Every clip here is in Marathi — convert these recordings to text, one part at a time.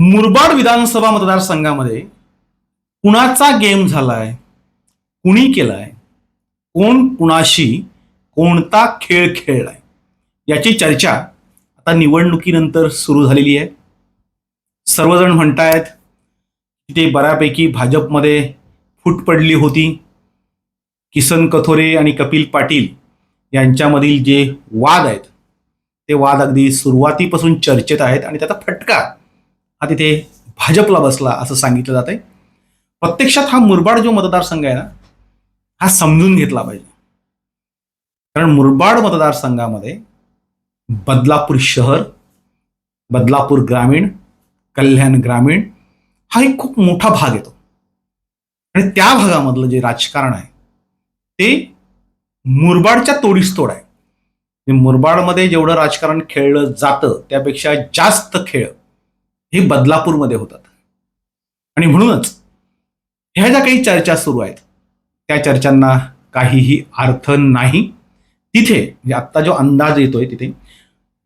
मुरबाड विधानसभा मतदारसंघामध्ये कुणाचा गेम झालाय? कुणी केलाय? कोण कुणाशी कोणता खेळ खेळलाय? याची चर्चा आता निवडणुकीनंतर सुरू झालेली आहे. सर्वजण म्हणतायत ते बऱ्यापैकी भाजपमध्ये फूट पडली होती. किसन कथोरे आणि कपिल पाटील यांच्यामधील जे वाद आहेत ते वाद अगदी सुरुवातीपासून चर्चेत आहेत आणि त्याचा फटका हा तिथे भाजपला बसला असं सांगितलं जात आहे प्रत्यक्षात हा मुरबाड जो मतदारसंघ आहे ना हा समजून घेतला पाहिजे. कारण मुरबाड मतदारसंघामध्ये बदलापूर शहर बदलापूर ग्रामीण कल्याण ग्रामीण हा एक खूप मोठा भाग येतो. आणि त्या भागामधलं जे राजकारण आहे ते मुरबाडच्या तोडीस तोड आहे म्हणजे मुरबाडमध्ये जेवढं राजकारण खेळलं जातं त्यापेक्षा जास्त खेळ हे बदलापूरमध्ये होतात. आणि म्हणूनच ह्या ज्या काही चर्चा सुरू आहेत त्या चर्चांना काहीही अर्थ नाही. तिथे म्हणजे आत्ता जो अंदाज येतोय तिथे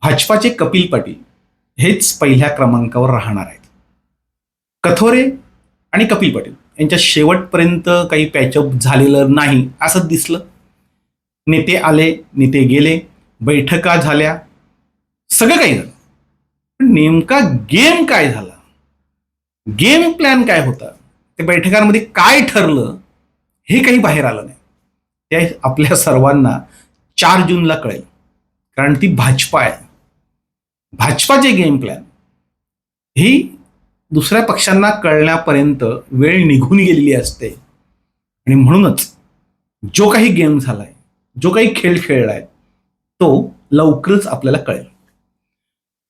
भाजपाचे कपिल पाटील हेच पहिल्या क्रमांकावर राहणार आहेत. कथोरे आणि कपिल पाटील यांच्या शेवटपर्यंत काही पॅचअप झालेलं नाही असं दिसलं. नेते आले नेते गेले बैठका झाल्या. सगळं काही झालं. नेमका गेम काय झाला? गेम प्लॅन काय होता? ते बैठकांमध्ये काय ठरलं? हे काही बाहेर आलं नाही. ते आपल्या सर्वांना चार जूनला कळेल. कारण ती भाजपा आहे. भाजपाचे गेम प्लॅन. ही दुसऱ्या पक्षांना कळण्यापर्यंत वेळ निघून गेलेली असते. आणि म्हणूनच जो काही गेम झालाय जो काही खेळ खेळलाय तो लवकरच आपल्याला कळेल.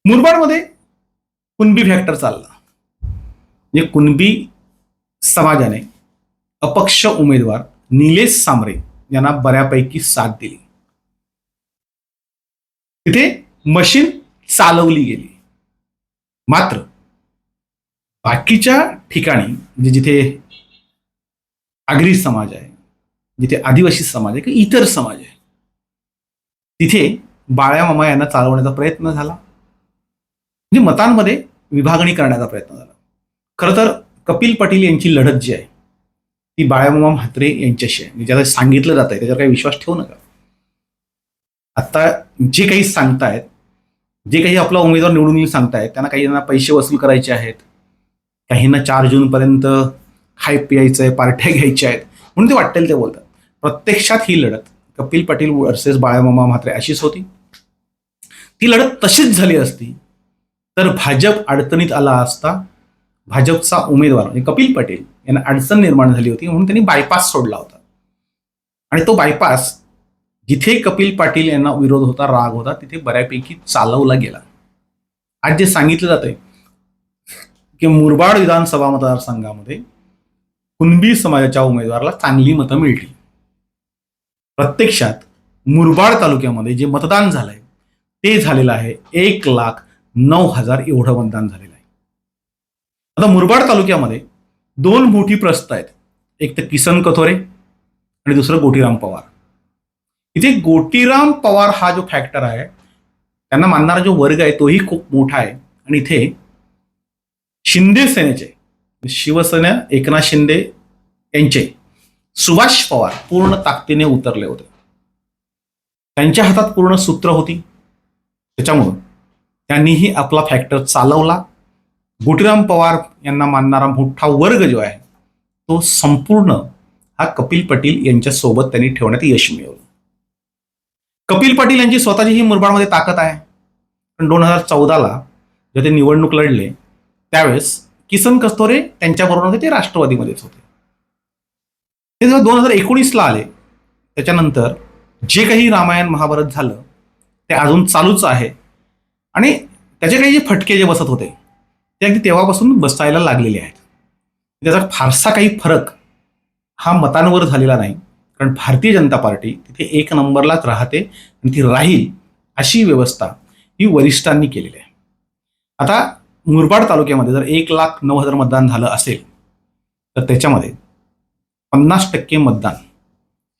मुरबाडमध्ये कुणबी फॅक्टर चालला. म्हणजे कुणबी समाजाने अपक्ष उमेदवार निलेश सामरे यांना बऱ्यापैकी साथ दिली. तिथे मशीन चालवली गेली. मात्र बाकीच्या ठिकाणी म्हणजे जिथे आगरी समाज आहे जिथे आदिवासी समाज आहे किंवा इतर समाज आहे तिथे बाळ्या मामा यांना चालवण्याचा प्रयत्न झाला. म्हणजे मतांमध्ये विभागणी करण्याचा प्रयत्न झाला. खरं तर कपिल पाटील यांची लढत जी आहे ती बाळ्यामामा म्हात्रे यांच्याशी आहे. म्हणजे ज्याला सांगितलं जात आहे त्याच्यावर काही विश्वास ठेवू नका. आता जे काही सांगतायत जे काही आपला उमेदवार निवडून येईल सांगतायत त्यांना काहींना पैसे वसूल करायचे आहेत काहींना चार जूनपर्यंत खाय प्यायचं आहे पार्ट्या घ्यायच्या आहेत म्हणून ते वाटेल ते बोलतात. प्रत्यक्षात ही लढत कपिल पाटील वर्सेस बाळामामा म्हात्रे अशीच होती. ती लढत तशीच झाली असती तर भाजप अडचणीत आला असता भाजपचा उमेदवार म्हणजे कपिल पाटील यांना अडचण निर्माण झाली होती म्हणून त्यांनी बायपास सोडला होता. आणि तो बायपास जिथे कपिल पाटील यांना विरोध होता राग होता तिथे बऱ्यापैकी चालवला गेला. आज जे सांगितलं जातंय की मुरबाड विधानसभा मतदारसंघामध्ये कुणबी समाजाच्या उमेदवाराला चांगली मतं मिळली. प्रत्यक्षात मुरबाड तालुक्यामध्ये जे मतदान झालंय ते झालेलं आहे एक लाख नऊ हजार एवढं मतदान झालेलं आहे. आता मुरबाड तालुक्यामध्ये दोन मोठी प्रस्त आहेत. एक तर किसन कथोरे आणि दुसरं गोटीराम पवार. इथे गोटीराम पवार हा जो फॅक्टर आहे त्यांना मानणारा जो वर्ग आहे तोही खूप मोठा आहे. आणि इथे शिंदे सेनेचे शिवसेना एकनाथ शिंदे यांचे सुभाष पवार पूर्ण ताकदीने उतरले होते. त्यांच्या हातात पूर्ण सूत्र होती. त्याच्यामुळं त्यांनीही आपला फॅक्टर चालवला. गोटीराम पवार यांना मानणारा मोठा वर्ग जो आहे तो संपूर्ण हा कपिल पाटील यांच्या सोबत त्यांनी ठेवण्यात यश मिळवलं. कपिल पाटील यांची स्वतःची ही मुरबाडमध्ये ताकद आहे. पण दोन हजार चौदाला जेव्हा ते निवडणूक लढले त्यावेळेस किसन कस्तोरे त्यांच्याबरोबर होते ते राष्ट्रवादीमध्येच होते. ते जेव्हा दोन हजार एकोणीसला आले त्याच्यानंतर जे काही रामायण महाभारत झालं ते अजून चालूच आहे. आणि त्याचे काही जे फटके जे बसत होते ते अगदी तेव्हापासून बसायला लागलेले आहेत. त्याचा फारसा काही फरक हा मतांवर झालेला नाही. कारण भारतीय जनता पार्टी तिथे एक नंबरलाच राहते आणि ती राहील अशी व्यवस्था ही वरिष्ठांनी केलेली आहे. आता मुरबाड तालुक्यामध्ये जर एक लाख नऊ हजार मतदान झालं असेल तर त्याच्यामध्ये पन्नास टक्के मतदान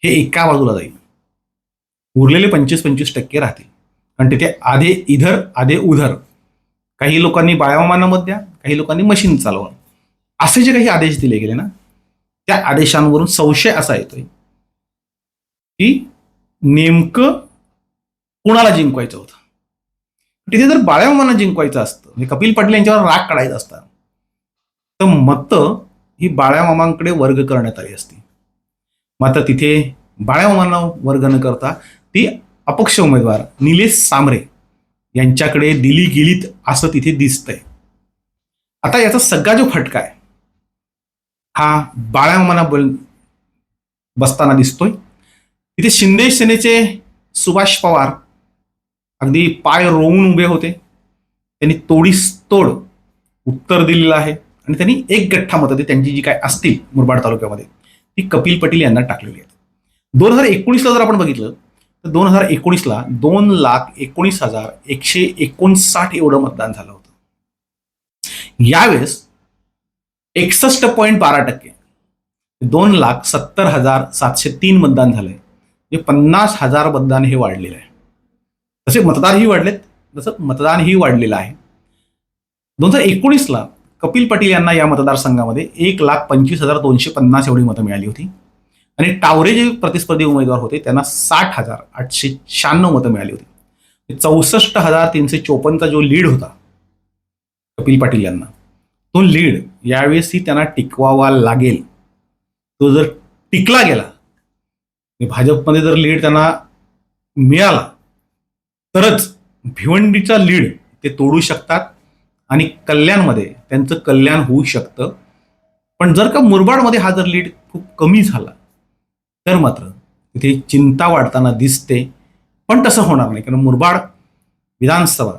हे एका बाजूला जाईल. उरलेले पंचवीस पंचवीस टक्के राहतील. कारण तिथे आधे इधर आधे उधर. काही लोकांनी बाळामामांना मत द्या काही लोकांनी मशीन चालवा. असे जे काही आदेश दिले गेले ना त्या आदेशांवरून संशय असा येतोय की नेमकं कुणाला जिंकवायचं होतं? तिथे जर बाळ्यामाना जिंकवायचं असतं म्हणजे कपिल पाटील यांच्यावर राग काढायचा असता तर मतं ही बाळ्यामामांकडे वर्ग करण्यात आली असती. मात्र तिथे बाळ्यामामांना वर्ग न करता ती अपक्ष उमेदवार निलेश सांबरे यांच्याकडे दिली गेलीत असं तिथे दिसतंय. आता याचा सगळा जो फटका आहे हा बाळ्यामाना बोल बसताना दिसतोय. तिथे शिंदे सेनेचे सुभाष पवार अगदी पाय रोवून उभे होते. त्यांनी तोडीस तोड उत्तर दिलेलं आहे आणि त्यांनी एक गठ्ठा मतं त्यांची जी काय असतील मुरबाड तालुक्यामध्ये ती कपिल पटेल यांना टाकलेली आहेत. दोन हजार एकोणीसला जर आपण बघितलं तर दोन हजार एकोणीसला दोन लाख एकोणीस हजार एकशे एकोणसाठ एवढं मतदान झालं होतं. यावेळेस एकसष्ट पॉईंट बारा टक्के दोन लाख सत्तर हजार सातशे तीन मतदान झालंय. म्हणजे पन्नास हजार मतदान हे वाढलेलं आहे. तसे मतदारही वाढलेत तसं मतदानही वाढलेलं आहे. दोन हजार एकोणीसला कपिल पाटील यांना या मतदारसंघामध्ये एक लाख पंचवीस हजार दोनशे पन्नास एवढी मतं मिळाली होती. आणि टावरे जे प्रतिस्पर्धी उमेदवार होते त्यांना साठ हजार आठशे शहाण्णव मतं मिळाली होती. म्हणजे चौसष्ट हजार तीनशे चोपन्नचा जो लीड होता कपिल पाटील यांना तो लीड यावेळेसही त्यांना टिकवावा लागेल. तो जर टिकला गेला भाजपमध्ये जर लीड त्यांना मिळाला तरच भिवंडीचा लीड ते तोडू शकतात आणि कल्याणमध्ये त्यांचं कल्याण होऊ शकतं. पण जर का मुरबाडमध्ये हा जर लीड खूप कमी झाला तर मात्र तिथे चिंता वाढताना दिसते. पण तसं होणार नाही कारण मुरबाड विधानसभा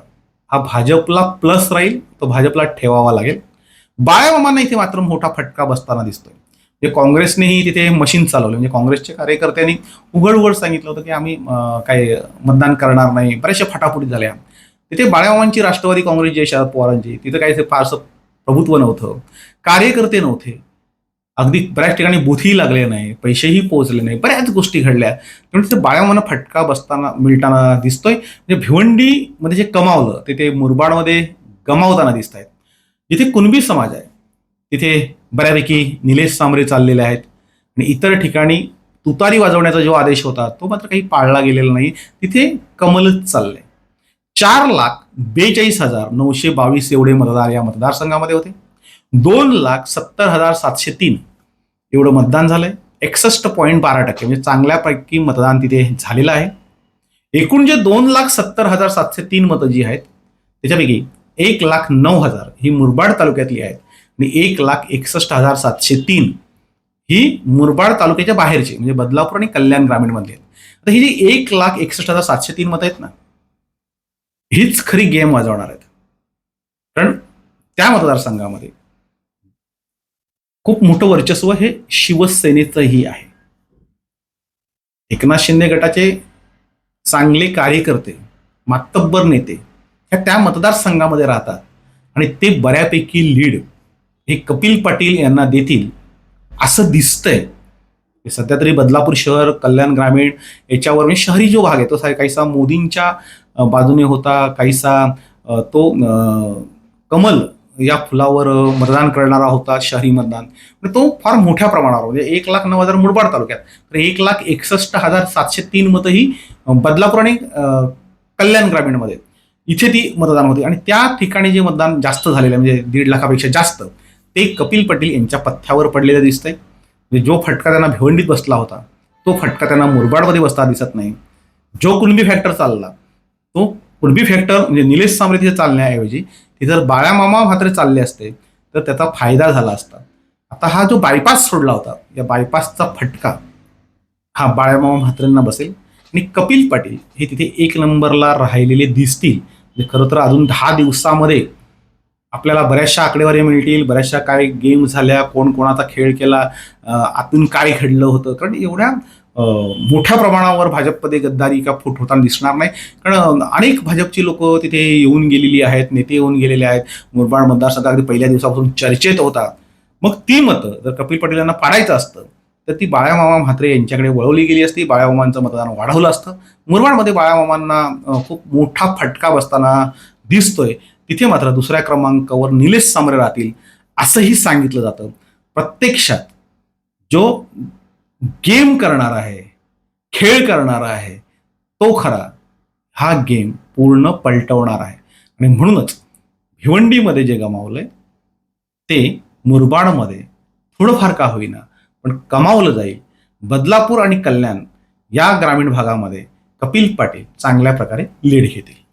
हा भाजपला प्लस राहील तो भाजपला ठेवावा लागेल. बाळामामांना इथे मात्र मोठा फटका बसताना दिसतोय. म्हणजे काँग्रेसनेही तिथे मशीन चालवलं. म्हणजे काँग्रेसच्या कार्यकर्त्यांनी उघड उघड सांगितलं होतं की आम्ही काय मतदान करणार नाही. बऱ्याचशा फटाफटी झाल्या. तिथे बाळामामांची राष्ट्रवादी काँग्रेस जे शरद पवारांची तिथं काही फारसं प्रभुत्व नव्हतं. कार्यकर्ते नव्हते. अगदी बऱ्याच ठिकाणी बुथही लागले नाही पैसेही पोहोचले नाही बऱ्याच गोष्टी घडल्या. त्यामुळे तिथे बाळामाना फटका बसताना मिळताना दिसतोय. म्हणजे भिवंडीमध्ये जे कमावलं ते ते मुरबाडमध्ये गमावताना दिसत आहेत जिथे कुणबी समाज आहे तिथे बऱ्यापैकी निलेश सांबरे चाललेले आहेत. आणि इतर ठिकाणी तुतारी वाजवण्याचा जो आदेश होता तो मात्र काही पाळला गेलेला नाही. तिथे कमलच चाललंय. चार लाख बेचाळीस हजार नऊशे बावीस एवढे मतदार या मतदारसंघामध्ये होते. दोन लाख सत्तर हजार सातशे तीन. एवढं मतदान झालंय. एकसष्ट पॉईंट बारा टक्के. म्हणजे चांगल्यापैकी मतदान तिथे झालेलं आहे. एकूण जे दोन लाख सत्तर हजार सातशे तीन मतं जी आहेत त्याच्यापैकी एक लाख नऊ हजार ही मुरबाड तालुक्यातली आहेत. आणि एक लाख एकसष्ट हजार सातशे तीन ही मुरबाड तालुक्याच्या बाहेरची म्हणजे बदलापूर आणि कल्याण ग्रामीणमधली आहेत. आता ही जी एक लाख एकसष्ट हजार सातशे तीन मतं आहेत ना हीच खरी गेम वाजवणार आहेत. कारण त्या मतदारसंघामध्ये खूप मोठं वर्चस्व हे शिवसेनेचंही आहे. एकनाथ शिंदे गटाचे चांगले कार्यकर्ते मातब्बर नेते ह्या त्या मतदारसंघामध्ये राहतात. आणि ते बऱ्यापैकी लीड. हे कपिल पाटील यांना देतील असं दिसतंय. सध्या तरी बदलापूर शहर कल्याण ग्रामीण याच्यावर म्हणजे शहरी जो भाग आहे तो काहीसा मोदींच्या बाजूने होता काहीसा तो कमल या फुलावर मतदान करणारा होता शहरी मतदान. म्हणजे तो फार मोठ्या प्रमाणावर म्हणजे एक लाख नऊ हजार मुरबाड तालुक्यात. तर एक लाख एकसष्ट हजार सातशे तीन मतं ही बदलापूर आणि कल्याण ग्रामीणमध्ये इथे ती मतदान होते. आणि त्या ठिकाणी जे मतदान जास्त झालेलं आहे म्हणजे दीड लाखापेक्षा जास्त ते कपिल पटेल यांच्या पथ्यावर पडलेलं दिसतंय. म्हणजे जो फटका त्यांना भिवंडीत बसला होता तो फटका त्यांना मुरबाडमध्ये बसता दिसत नाही. जो कुणबी फॅक्टर चालला तो कुणबी फॅक्टर म्हणजे निलेश सांबरे तिथे चालण्याऐवजी ते जर बाळामामा मात्र चालले असते तर त्याचा फायदा झाला असता. आता हा जो बायपास सोडला होता या बायपासचा फटका हा बाळामामा म्हात्रेंना बसेल. आणि कपिल पाटील हे तिथे एक नंबरला राहिलेले दिसतील. म्हणजे खरं तर अजून दहा दिवसामध्ये आपल्याला बऱ्याचशा आकडेवारी मिळतील बऱ्याचशा काय गेम झाल्या कोण कोणाचा खेळ केला आतून काय घडलं होतं. कारण एवढ्या मोठ्या प्रमाणावर भाजपमध्ये गद्दारी का फूट होताना दिसणार नाही. कारण अनेक भाजपची लोक तिथे येऊन गेलेली आहेत नेते येऊन गेलेले आहेत. मुरबाड मतदारसंघ अगदी पहिल्या दिवसापासून चर्चेत होता. मग ती मतं जर कपिल पटेल यांना पाडायचं असतं तर ती बाळामामा म्हात्रे यांच्याकडे वळवली गेली असती बाळामामांचं मतदान वाढवलं असतं. मुरबाडमध्ये बाळामामांना खूप मोठा फटका बसताना दिसतोय. तिथे मात्र दुसऱ्या क्रमांकावर निलेश सामरे राहतील असंही सांगितलं जातं. प्रत्यक्षात जो गेम करणार आहे खेळ करणार आहे तो खरा हा गेम पूर्ण पलटवणार आहे. आणि म्हणूनच भिवंडीमध्ये जे गमावलंय ते मुरबाडमध्ये थोडंफार का होईना पण कमावलं जाईल. बदलापूर आणि कल्याण या ग्रामीण भागामध्ये कपिल पाटील चांगल्या प्रकारे लीड घेतील.